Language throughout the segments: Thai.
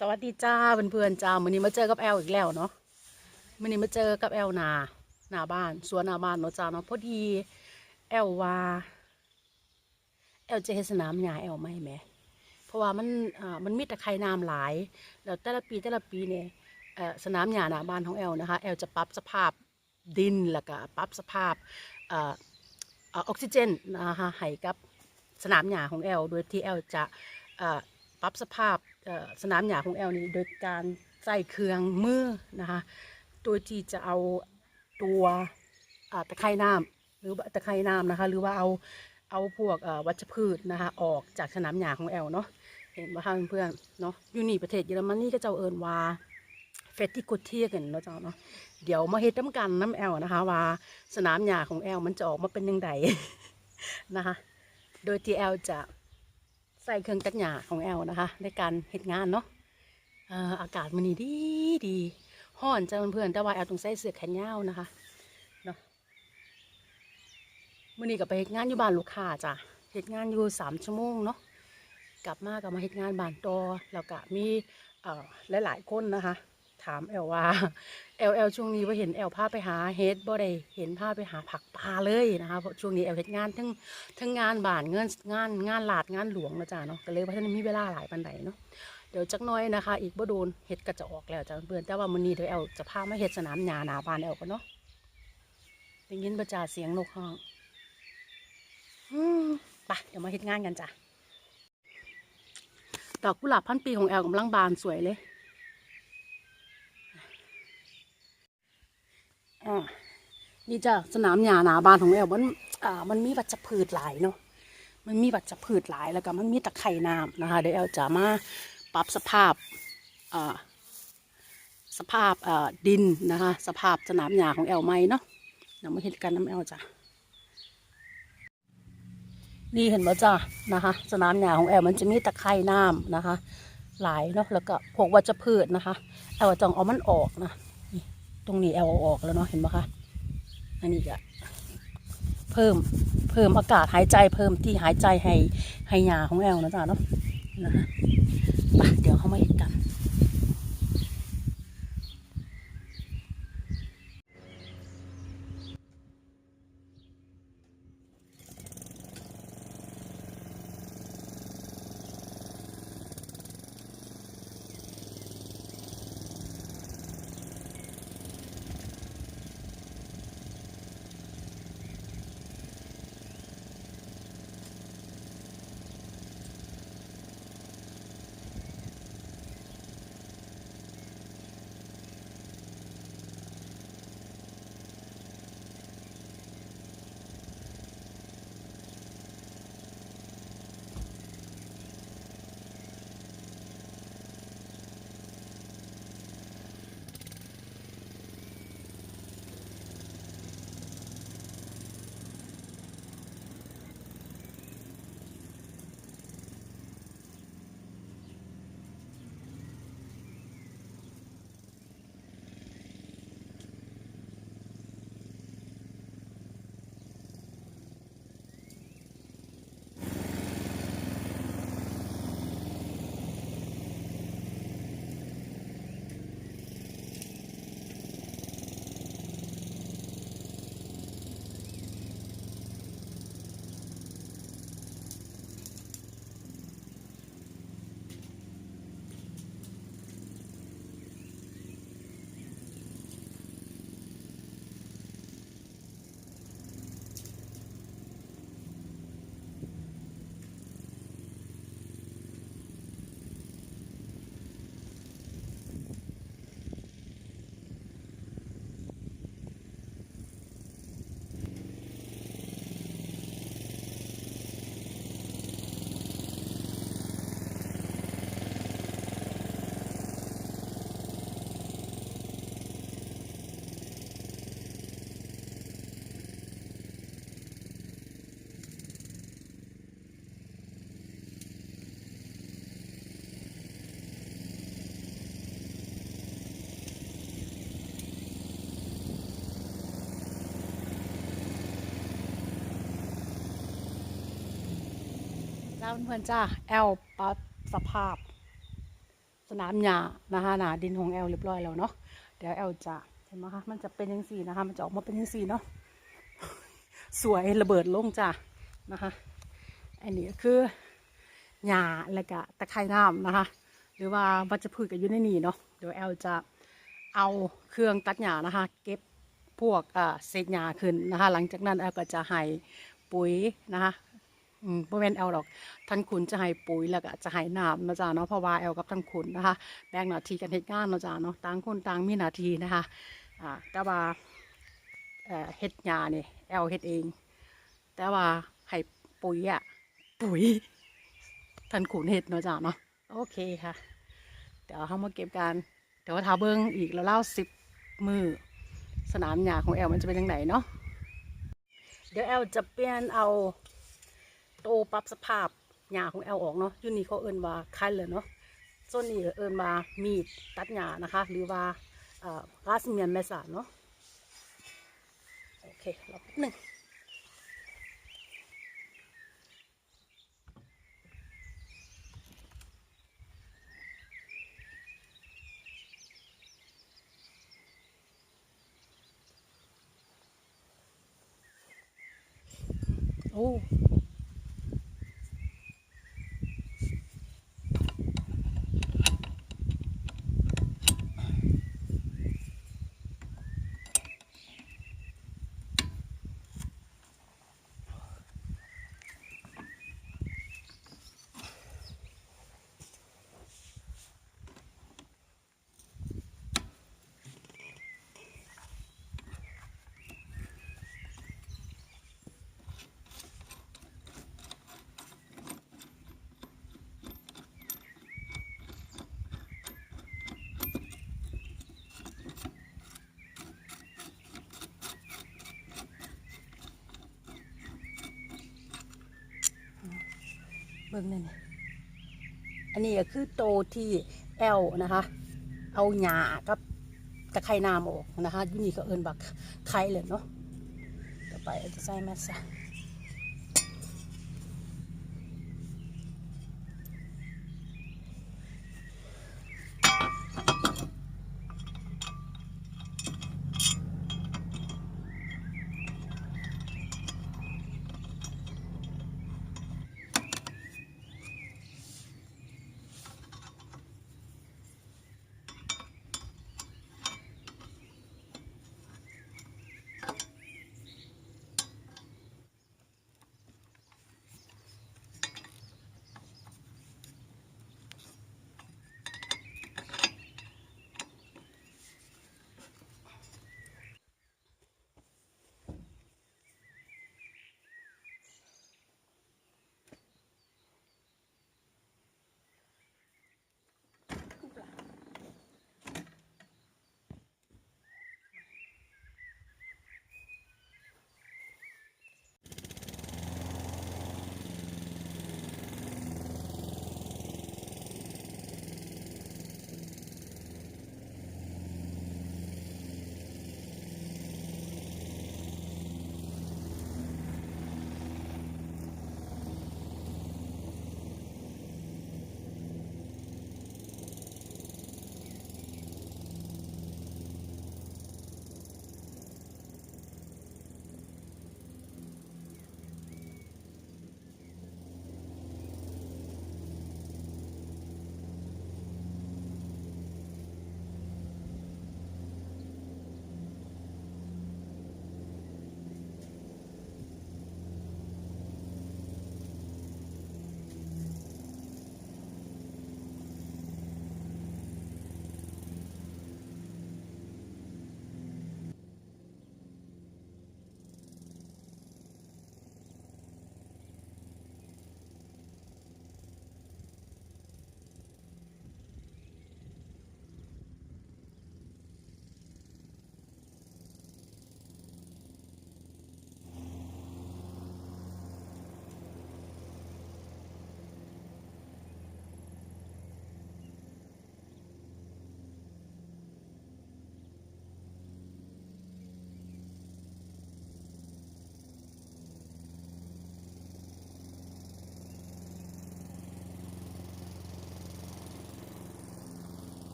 สวัสดีจ้าเพื่อนๆจ้ามื้อนี้มาเจอกับแอลอีกแล้วเนาะมื้อนี้มาเจอกับแอลนาหน้าบ้านสวนหน้าบ้านเนาะจ้าเนาะพอดีแอลว่าแอลจะเฮ็ดสนามหญ้าแอลไหมแหมเพราะว่ามันอ่ามันมีตะไคร่น้ำหลายแล้วแต่ละปีแต่ละปีเนี่ยเอ่อสนามหญ้าหน้าบ้านของแอลนะคะแอลจะปรับสภาพดินแล้วก็ปรับสภาพเอ่อออกซิเจนนะคะให้กับสนามหญ้าของแอลโดยที่แอลจะอ่อปรับสภาพ สนามหญ้าของแอลนี้โดยการใส่เครื่องมือนะคะโดยที่จะเอาตัวตะไคร่น้ำหรือตะไคร่น้ำนะคะหรือว่าเอาเอาพวกวัชพืชนะคะออกจากสนามหญ้าของแอลเนาะเห็นไหมคะเพื่อนเนาะอยู่นี่ประเทศเยอรมนีก็จะเอิญว่าเฟตติโกเทียกันเนาะเจ้าเนาะเดี๋ยวมาเฮ็ดน้ำกันน้ำแอลนะคะว่าสนามหญ้าของแอลมันจะออกมาเป็นยังไงนะคะโดยที่แอลจะ ใส่เครื่องตัดหญ้าของแอลนะคะ ในการเห็ดงานเนาะอ่ออากาศมันนี่ดีดีห่อนจ้าเพื่อนแต่ว่าแอลต้องใส่เสื้อแขนยาวนะคะเนาะมื่อนี้ก็ไปเห็ดงานอยู่บ้านลูกค้าจ้ะเห็ดงานอยู่สามชั่วโมงเนาะกลับมากับมาเห็ดงานบ้านตอแล้วก็มีอ่อหลาย ๆ คนนะคะ ถามแอลว่าแอลแอลช่วงนี้ว่าเห็นแอลพาไปหาเฮ็ดบ่ได้เห็นพาไปหาผักปลาเลยนะคะเพราะช่วงนี้แอลเฮ็ดงานทั้งทั้งงานบ้านเงินงานงานหลาดงานหลวงนะจ๊ะเนาะก็เลยว่าท่านมีเวลาหลายปันใดเนาะเดี๋ยวจักน้อยนะคะ อีกบ่โดนเห็ดก็จะออกแล้วจ้ะเพื่อนแต่ว่ามื้อนี้เดี๋ยวแอลจะพามาเห็ดสนามหญ้าหนาบ้านแอลกันเนาะได้ยินประจาเสียงนกฮ้องอืมไปเดี๋ยวมาเห็ดงานกันจ้ะดอกกุหลาบพันปีของแอลกำลังบานสวยเลย อ่านี่จ้ะสนามหญ้าหนาบ้านของแอลมันอ่ามันมีวัชพืชหลายเนาะมันมีวัชพืชหลายแล้วก็มันมีตะไคร่น้ำนะคะเดี๋ยวแอลจะมาปรับสภาพอ่าสภาพอ่าดินนะคะ สภาพสนามหญ้าของแอลไหมเนาะเดี๋ยวมาเห็นกันน้ำแอลจ้ะนี่เห็นไหมจ้ะนะคะ สนามหญ้าของแอลมันจะมีตะไคร่น้ำนะคะ หลายเนาะแล้วก็พวกวัชพืชนะคะแอลจะเอามันออกนะ ตรงนี้แอลออกแล้วเนาะเห็นไหมคะอันนี้ก็เพิ่มเพิ่มอากาศหายใจเพิ่มที่หายใจให้ให้ยาของแอลนะจ๊ะเนาะนะคะเดี๋ยวเขามาเห็นกัน แล้วเพื่อนๆจ้าแอลปัสภาพ สนามหญ้านะคะหนาดินของแอลเรียบร้อยแล้วเนาะเดี๋ยวแอลจะเห็นไหมคะมันจะเป็นยังสี่นะคะ มันจะออกมาเป็นยังสี่เนาะสวยระเบิดลงจ้ะนะคะอันนี้คือหญ้าแล้วก็ตะไคร่น้ำนะคะ หรือว่าวัชพืชก็อยู่ในนี่เนาะเดี๋ยวแอลจะเอาเครื่องตัดหญ้านะคะ เก็บพวกอ่าเศษหญ้าขึ้นนะคะ หลังจากนั้นแอลก็จะให้ปุ๋ยนะคะ บ่แม่นแอลดอกท่านขุนจะให้ปุ๋ยแล้วก็จะให้น้ำนะจ๊ะเนาะเพราะว่าแอลกับท่านขุนนะคะ แบ่งหน้าที่กันเฮ็ดงานเนาะจ๊ะเนาะต่างคนต่างมีหน้าที่นะคะอ่าแต่ว่าเฮ็ดหญ้านี่แอลเฮ็ดเอง แต่ว่าให้ปุ๋ยอะปุ๋ยท่านขุนเฮ็ดเนาะจ๊ะเนาะโอเคค่ะ เดี๋ยวเขามาเก็บกันเดี๋ยวทาเบิ้งอีกแล้วเล่าสิบมือสนามหญ้าของแอลมันจะเป็นยังไงเนาะเดี๋ยวแอลจะเปลี่ยนเอา โตปรับสภาพหญ้าของแอลออกเนาะยูนี่เขาเอิ้นว่าคันเลยเนาะส่วนนี้เอิ้นว่ามีดตัดหญ้านะคะ หรือว่าเอ่อกาสเมียนแมสาเนาะโอเครอแป๊บหนึ่งโอ้ บิ่งนี่นอันนี้ก็คือโตที่แอลนะคะ เอาหญ้ากับตะไคร่น้ำออกนะคะยูนี่ก็เอินบักไข่เลยเนาะต่อไปจะใส่แมสซะ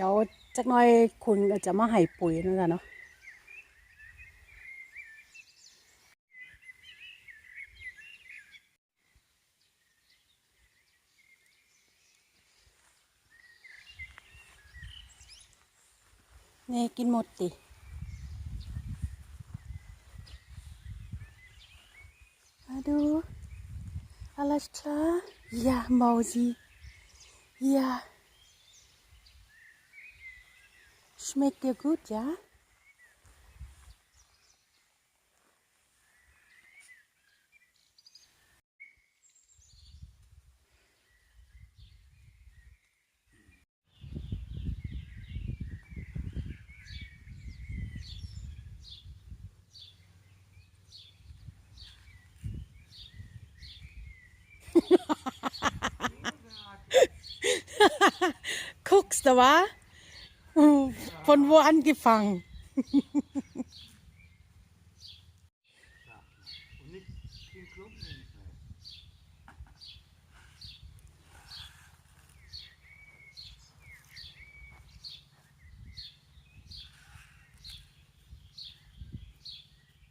ดี๋ยวจักหน่อยคุณก็จะมาให้ปุ๋ยนั่นแหละเนาะนี่กินหมดดิ Hallo. Alles klar? Ja, Mausi. Ja. Schmeckt dir gut, ja? Guckst du, wa? von wo angefangen?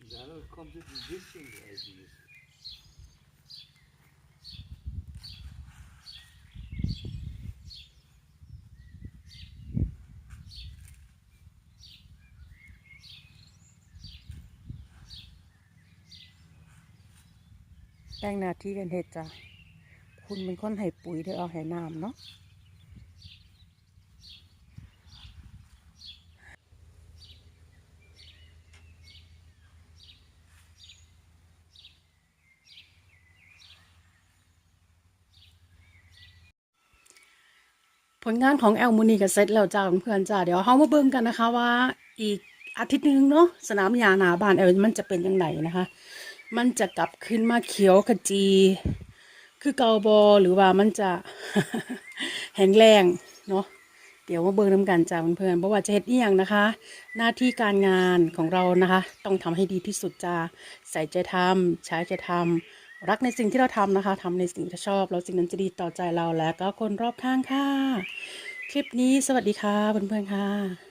Dadurch kommt es ein bisschen Eisen. งหน้าที่กันเฮ็ดจ้ะคุณเป็นคนให้ปุ๋ยเด้เอาให้น้ำเนาะผลงานของแอลมูนีก็เสร็จแล้วจ้าเพื่อนจ้าเดี๋ยวเฮามาเบิ่งกันนะคะว่าอีกอาทิตย์หนึงเนาะสนามหญ้าหนาบ้านแอลมันจะเป็นยังไงนะคะ มันจะกลับขึ้นมาเขียวขจี คือเกาบอหรือว่ามันจะแห้งแรงเนาะเดี๋ยวมาเบิ่งน้ำกันจ้าเพื่อนๆเพราะว่าจะเฮ็ดอีหยังนะคะ หน้าที่การงานของเรานะคะ ต้องทำให้ดีที่สุดจ้าใส่ใจทำใช้ใจทำรักในสิ่งที่เราทำนะคะทำในสิ่งที่ชอบ แล้วสิ่งนั้นจะดีต่อใจเราและก็คนรอบข้างค่ะ คลิปนี้สวัสดีค่ะเพื่อนๆค่ะ